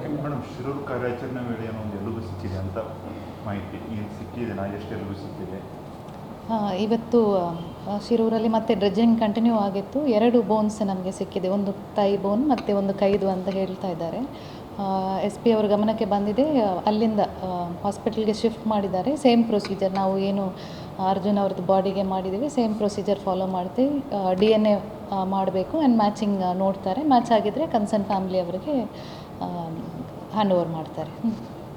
Madam. ಕಾರ್ಯಾಚರಣೆ ವೇಳೆ ಏನೋ ಒಂದು ಎಲುಬು ಸಿಕ್ಕಿದೆ ಅಂತ ಮಾಹಿತಿ. ಸಿಕ್ಕಿದೆ ನಾ ಸಿಕ್ಕಿದೆ ಆ, ಇವತ್ತು ಶಿರೂರಲ್ಲಿ ಮತ್ತೆ ಡ್ರೆಜ್ಜಿಂಗ್ ಕಂಟಿನ್ಯೂ ಆಗಿತ್ತು. ಎರಡು ಬೋನ್ಸ್ ನಮಗೆ ಸಿಕ್ಕಿದೆ. ಒಂದು ತೈ ಬೋನ್ ಮತ್ತು ಒಂದು ಕೈದು ಅಂತ ಹೇಳ್ತಾ ಇದ್ದಾರೆ. ಎಸ್ ಪಿ ಅವ್ರ ಗಮನಕ್ಕೆ ಬಂದಿದೆ. ಅಲ್ಲಿಂದ ಹಾಸ್ಪಿಟಲ್ಗೆ ಶಿಫ್ಟ್ ಮಾಡಿದ್ದಾರೆ. ಸೇಮ್ ಪ್ರೊಸೀಜರ್ ನಾವು ಏನು ಅರ್ಜುನ್ ಅವ್ರದ್ದು ಬಾಡಿಗೆ ಮಾಡಿದ್ದೀವಿ. ಸೇಮ್ ಪ್ರೊಸೀಜರ್ ಫಾಲೋ ಮಾಡ್ತೀವಿ. ಡಿ ಎನ್ ಎ ಮಾಡಬೇಕು. ಆ್ಯಂಡ್ ಮ್ಯಾಚಿಂಗ್ ನೋಡ್ತಾರೆ. ಮ್ಯಾಚ್ ಆಗಿದ್ದರೆ ಕನ್ಸರ್ನ್ ಫ್ಯಾಮಿಲಿ ಅವರಿಗೆ ಹ್ಯಾಂಡ್ ಓವರ್ ಮಾಡ್ತಾರೆ.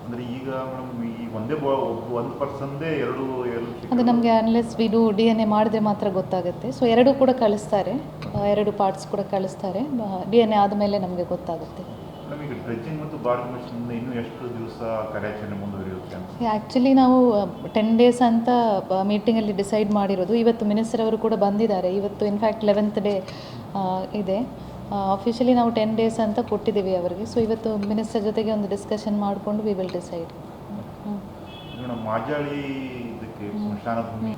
ಅಂದರೆ ಈಗ ಒಂದೇ ಒಂದು ಪರ್ಸನ್ದೇ ಎರಡು ಅದು ನಮಗೆ ಅನ್ಲೆಸ್ ವಿಡು ಡಿ ಎನ್ ಎ ಮಾಡಿದ್ರೆ ಮಾತ್ರ ಗೊತ್ತಾಗುತ್ತೆ. ಸೊ ಎರಡು ಕೂಡ ಕಳಿಸ್ತಾರೆ. ಎರಡು ಪಾರ್ಟ್ಸ್ ಕೂಡ ಕಳಿಸ್ತಾರೆ. ಡಿ ಎನ್ ಎ ಆದಮೇಲೆ ನಮಗೆ ಗೊತ್ತಾಗುತ್ತೆ. ಮೇಡಮ್ ಈಗ ಡ್ರೆಜ್ಜಿಂಗ್ ಮತ್ತು ಬಾರ್ಡ್ ಮಿಷನ್ ಇನ್ನೂ ಎಷ್ಟು ದಿವಸ ಕಾರ್ಯಾಚರಣೆ ಮುಂದುವರಿಯುತ್ತೆ ಅಂತ? ಆ್ಯಕ್ಚುಲಿ ನಾವು ಟೆನ್ ಡೇಸ್ ಅಂತ ಮೀಟಿಂಗಲ್ಲಿ ಡಿಸೈಡ್ ಮಾಡಿರೋದು. ಇವತ್ತು ಮಿನಿಸ್ಟರ್ ಅವರು ಕೂಡ ಬಂದಿದ್ದಾರೆ. ಇವತ್ತು ಇನ್ಫ್ಯಾಕ್ಟ್ ಲೆವೆಂತ್ ಡೇ ಇದೆ. ಅಫಿಷಿಯಲಿ ನಾವು ಟೆನ್ ಡೇಸ್ ಅಂತ ಕೊಟ್ಟಿದ್ದೀವಿ ಅವರಿಗೆ. ಸೊ ಇವತ್ತು ಮಿನಿಸ್ಟರ್ ಜೊತೆಗೆ ಒಂದು ಡಿಸ್ಕಷನ್ ಮಾಡಿಕೊಂಡು ವಿ ವಿಲ್ ಡಿಸೈಡ್ ಮಾಜಾಳಿ ಇದಕ್ಕೆ ಸ್ಮಶಾನ ಭೂಮಿ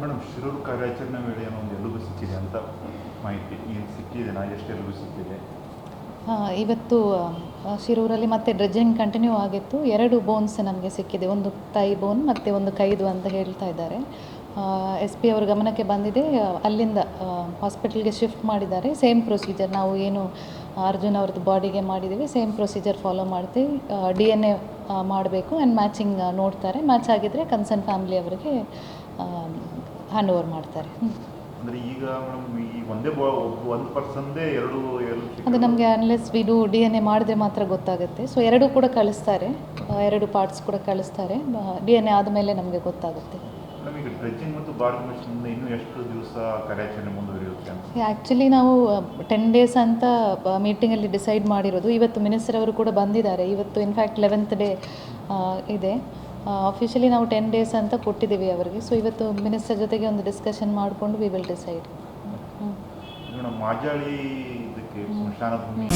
ಮೇಡಮ್ ಶಿರೂರು ಕಾರ್ಯಾಚರಣೆ ವೇಳೆ ಏನೋ ಒಂದು ಎಲುಬು ಸಿಕ್ಕಿದೆ ಅಂತ ಮಾಹಿತಿ ಈಗ ಸಿಕ್ಕಿದೆ ನಾ ಎಷ್ಟು ಎಲುಬು ಸಿಕ್ಕಿದೆ? ಆ, ಇವತ್ತು ಶಿರೂರಲ್ಲಿ ಮತ್ತೆ ಡ್ರೆಜ್ಜಿಂಗ್ ಕಂಟಿನ್ಯೂ ಆಗಿತ್ತು. ಎರಡು ಬೋನ್ಸ್ ನಮಗೆ ಸಿಕ್ಕಿದೆ. ಒಂದು ತೈ ಬೋನ್ ಮತ್ತು ಒಂದು ಕೈದು ಅಂತ ಹೇಳ್ತಾ ಇದ್ದಾರೆ. ಎಸ್ ಪಿ ಅವ್ರ ಗಮನಕ್ಕೆ ಬಂದಿದೆ. ಅಲ್ಲಿಂದ ಹಾಸ್ಪಿಟಲ್ಗೆ ಶಿಫ್ಟ್ ಮಾಡಿದ್ದಾರೆ. ಸೇಮ್ ಪ್ರೊಸೀಜರ್ ನಾವು ಏನು ಅರ್ಜುನ್ ಅವ್ರದ್ದು ಬಾಡಿಗೆ ಮಾಡಿದ್ದೀವಿ. ಸೇಮ್ ಪ್ರೊಸೀಜರ್ ಫಾಲೋ ಮಾಡ್ತೀವಿ. ಡಿ ಎನ್ ಎ ಮಾಡಬೇಕು ಆ್ಯಂಡ್ ಮ್ಯಾಚಿಂಗ್ ನೋಡ್ತಾರೆ. ಮ್ಯಾಚ್ ಆಗಿದ್ದರೆ ಕನ್ಸರ್ನ್ ಫ್ಯಾಮಿಲಿ ಅವರಿಗೆ ಹ್ಯಾಂಡ್ ಓವರ್ ಮಾಡ್ತಾರೆ. ಈಗ ಒಂದೇ ಒಂದು ಎರಡು ಅದು ನಮಗೆ ಅನ್ಲೆಸ್ ಇದು ಡಿ ಎನ್ ಎ ಮಾಡಿದ್ರೆ ಮಾತ್ರ ಗೊತ್ತಾಗುತ್ತೆ. ಸೊ ಎರಡೂ ಕೂಡ ಕಳಿಸ್ತಾರೆ. ಎರಡು ಪಾರ್ಟ್ಸ್ ಕೂಡ ಕಳಿಸ್ತಾರೆ. ಡಿ ಎನ್ ಎ ಆದಮೇಲೆ ನಮಗೆ ಗೊತ್ತಾಗುತ್ತೆ. ಡ್ರೆಜ್ಜಿಂಗ್ ಮತ್ತು ಬಾರ್ಡ್ ಮಿಷನ್ ಇನ್ನೂ ಎಷ್ಟು ದಿವಸ ಕಾರ್ಯಾಚರಣೆ ಮುಂದುವರಿಯುತ್ತೆ ಅಂತ? ಆ್ಯಕ್ಚುಲಿ ನಾವು ಟೆನ್ ಡೇಸ್ ಅಂತ ಮೀಟಿಂಗಲ್ಲಿ ಡಿಸೈಡ್ ಮಾಡಿರೋದು. ಇವತ್ತು ಮಿನಿಸ್ಟರ್ ಅವರು ಕೂಡ ಬಂದಿದ್ದಾರೆ. ಇವತ್ತು ಇನ್ಫ್ಯಾಕ್ಟ್ ಲೆವೆಂತ್ ಡೇ ಇದೆ. ಅಫಿಷಿಯಲಿ ನಾವು ಟೆನ್ ಡೇಸ್ ಅಂತ ಕೊಟ್ಟಿದ್ದೀವಿ ಅವರಿಗೆ. ಸೊ ಇವತ್ತು ಮಿನಿಸ್ಟರ್ ಜೊತೆಗೆ ಒಂದು ಡಿಸ್ಕಷನ್ ಮಾಡಿಕೊಂಡು ವಿ ವಿಲ್ ಡಿಸೈಡ್ ಮಾಜಾಳಿ ಇದಕ್ಕೆ ಸ್ಮಶಾನ ಭೂಮಿ